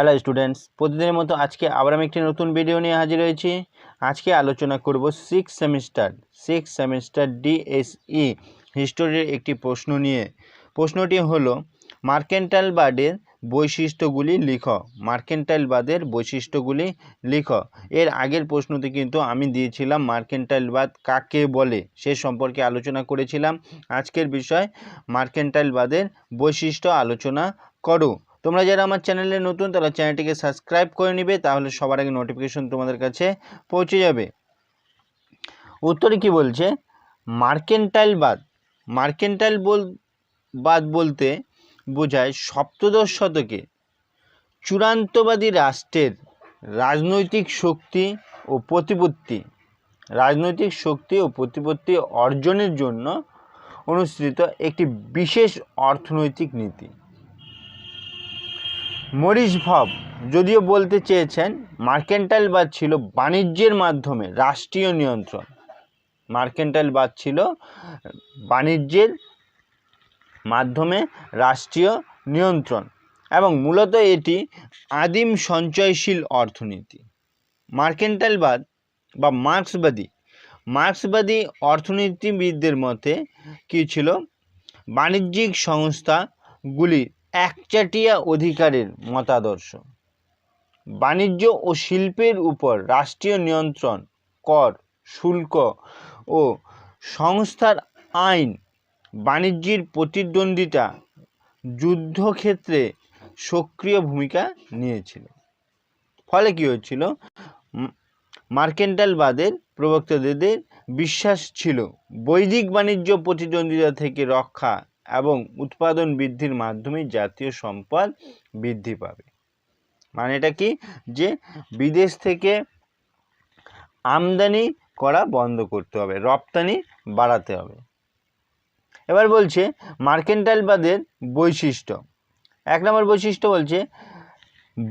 Hello students প্রতিদিনের মতো আজকে আবার আমি একটি নতুন ভিডিও নিয়ে হাজির হয়েছি। আজকে আলোচনা করব six semester six semester DSE হিস্টোরির একটি প্রশ্ন নিয়ে। প্রশ্নটি হলো মার্কেন্টাইল বার্ডের বৈশিষ্ট্যগুলি লিখ। মার্কেন্টাইল বাদের বৈশিষ্ট্যগুলি লিখ। এর আগের প্রশ্নতে কিন্তু আমি দিয়েছিলাম মার্কেন্টাইল বাদ কাকে বলে, সে সম্পর্কে আলোচনা করেছিলাম। আজকের বিষয় মার্কেন্টাইল বাদের বৈশিষ্ট্য আলোচনা করো। তোমরা যারা আমার চ্যানেলে নতুন, তারা চ্যানেলটিকে সাবস্ক্রাইব করে নিবে, তাহলে সবার আগে নোটিফিকেশন তোমাদের কাছে পৌঁছে যাবে। উত্তরে কি বলছে? মার্কেন্টাইল বাদ মার্কেন্টাইল বল বাদ বলতে বোঝায় সপ্তদশ শতকে। চূড়ান্তবাদী রাষ্ট্রের রাজনৈতিক শক্তি ও প্রতিপত্তি। রাজনৈতিক শক্তি ও প্রতিপত্তি অর্জনের জন্য অনুসৃত একটি বিশেষ অর্থনৈতিক নীতি। মরিস ভব যদিও বলতে চেয়েছেন, মার্কেন্টাইল বাদ ছিল বাণিজ্যের মাধ্যমে রাষ্ট্রীয় নিয়ন্ত্রণ। মার্কেন্টাইল বাদ ছিল বাণিজ্যের মাধ্যমে রাষ্ট্রীয় নিয়ন্ত্রণ এবং মূলত এটি আদিম সঞ্চয়শীল অর্থনীতি। মার্কেন্টাইলবাদ বা মার্ক্সবাদী মার্ক্সবাদী অর্থনীতিবিদদের মতে কী ছিল? বাণিজ্যিক সংস্থাগুলির একচাটিয়া অধিকারের মতাদর্শ। বাণিজ্য ও শিল্পের উপর রাষ্ট্রীয় নিয়ন্ত্রণ, কর, শুল্ক ও সংস্থার আইন, বাণিজ্যের প্রতিদ্বন্দ্বিতা যুদ্ধক্ষেত্রে সক্রিয় ভূমিকা নিয়েছিল। ফলে কী হচ্ছিল মার্কেন্টালবাদের প্রবক্তাদের বিশ্বাস ছিল, বৈদিক বাণিজ্য প্রতিদ্বন্দ্বিতা থেকে রক্ষা এবং উৎপাদন বৃদ্ধির মাধ্যমে জাতীয় সম্পদ বৃদ্ধি পাবে। মানে এটা কি? যে বিদেশ থেকে আমদানি করা বন্ধ করতে হবে, রপ্তানি বাড়াতে হবে। এবার বলছে মার্কেন্টাইলবাদের বৈশিষ্ট্য। এক নম্বর বৈশিষ্ট্য বলছে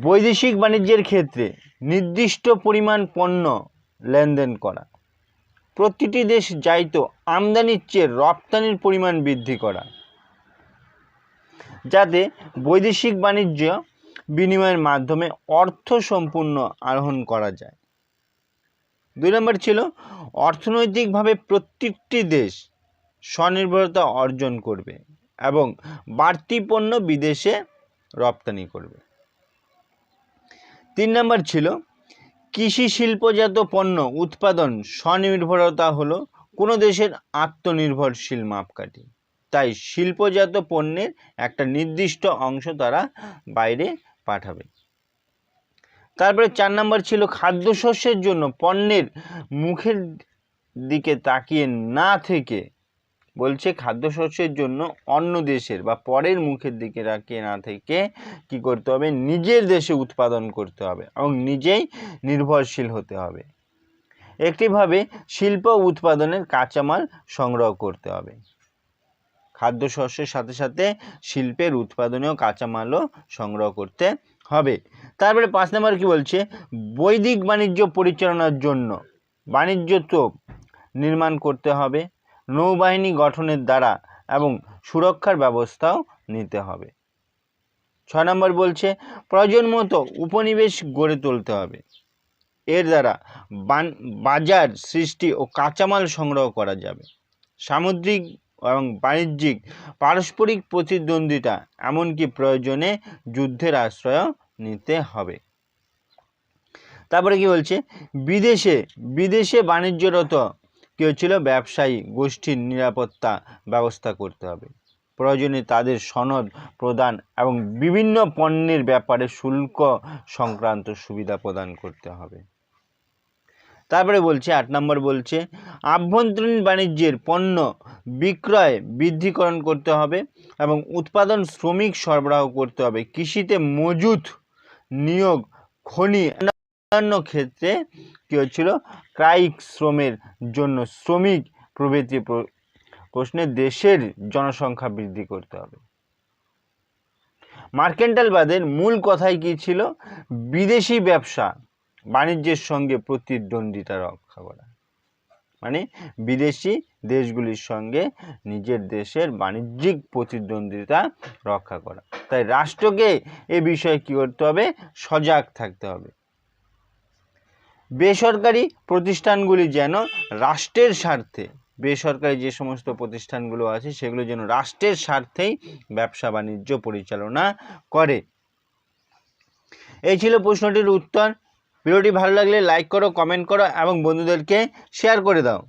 বৈদেশিক বাণিজ্যের ক্ষেত্রে নির্দিষ্ট পরিমাণ পণ্য লেনদেন করা। প্রতিটি দেশ যাইতো আমদানির চেয়ে রপ্তানির পরিমাণ বৃদ্ধি করা। যাতে বৈদেশিক বাণিজ্য বিনিময়ের মাধ্যমে অর্থ সম্পূর্ণ আরোহণ করা যায়। দুই নম্বর ছিল, অর্থনৈতিকভাবে প্রত্যেকটি দেশ স্বনির্ভরতা অর্জন করবে এবং বাড়তি পণ্য বিদেশে রপ্তানি করবে। তিন নম্বর ছিল, কৃষি শিল্পজাত পণ্য উৎপাদন স্বনির্ভরতা হলো কোনো দেশের আত্মনির্ভরশীল মাপকাঠি। তাই শিল্পজাত পণ্যের একটা নির্দিষ্ট অংশ তারা বাইরে পাঠাবে। তারপরে চার নম্বর ছিল খাদ্যশস্যের জন্য পণ্যের মুখের দিকে তাকিয়ে না থেকে বলছে খাদ্যশস্যের জন্য অন্য দেশের বা পরের মুখের দিকে রাখিয়ে না থেকে কি করতে হবে? নিজের দেশে উৎপাদন করতে হবে এবং নিজেই নির্ভরশীল হতে হবে। একটিভাবে শিল্প উৎপাদনের কাঁচামাল সংগ্রহ করতে হবে। খাদ্যশস্যের সাথে সাথে শিল্পের উৎপাদনেও কাঁচামালও সংগ্রহ করতে হবে। তারপরে পাঁচ নম্বর কি বলছে? বৈদিক বাণিজ্য পরিচালনার জন্য বাণিজ্য তোপ নির্মাণ করতে হবে, নৌবাহিনী গঠনের দ্বারা এবং সুরক্ষার ব্যবস্থাও নিতে হবে। ছয় নম্বর বলছে প্রয়োজন মতো উপনিবেশ গড়ে তুলতে হবে। এর দ্বারা বাজার সৃষ্টি ও কাঁচামাল সংগ্রহ করা যাবে। সামুদ্রিক এবং বাণিজ্যিক পারস্পরিক প্রতিদ্বন্দ্বিতা, এমনকি প্রয়োজনে যুদ্ধের আশ্রয় নিতে হবে। তারপরে কি বলছে? বিদেশে বিদেশে বাণিজ্যরত কী হচ্ছিল ব্যবসায়ী, গোষ্ঠীর নিরাপত্তা ব্যবস্থা করতে হবে। প্রয়োজনে তাদের সনদ প্রদান এবং বিভিন্ন পণ্যের ব্যাপারে শুল্ক সংক্রান্ত সুবিধা প্রদান করতে হবে। তারপরে বলছে, আট নম্বর বলছে, আভ্যন্তরীণ বাণিজ্যের পণ্য বিক্রয় বৃদ্ধিকরণ করতে হবে এবং উৎপাদন শ্রমিক সরবরাহ করতে হবে। কৃষিতে মজুত নিয়োগ খনি অন্যান্য ক্ষেত্রে কী হচ্ছিল? কায়িক শ্রমের জন্য শ্রমিক প্রভৃতি প্রশ্নে দেশের জনসংখ্যা বৃদ্ধি করতে হবে। মার্কেন্টালবাদের মূল কথাই কী ছিল? বিদেশি ব্যবসা বাণিজ্যের সঙ্গে প্রতিদ্বন্দ্বিতা রক্ষা করা। মানে বিদেশি দেশগুলির সঙ্গে নিজের দেশের বাণিজ্যিক প্রতিদ্বন্দ্বিতা রক্ষা করা। তাই রাষ্ট্রকে এ বিষয়ে কী করতে হবে? সজাগ থাকতে হবে। বেসরকারি প্রতিষ্ঠানগুলি যেন রাষ্ট্রের স্বার্থে, বেসরকারি যে সমস্ত প্রতিষ্ঠানগুলো আছে, সেগুলো যেন রাষ্ট্রের স্বার্থেই ব্যবসা বাণিজ্য পরিচালনা করে। এই ছিল প্রশ্নটির উত্তর। ভিডিওটি ভালো লাগলে লাইক করো কমেন্ট করো এবং বন্ধুদেরকে শেয়ার করে দাও।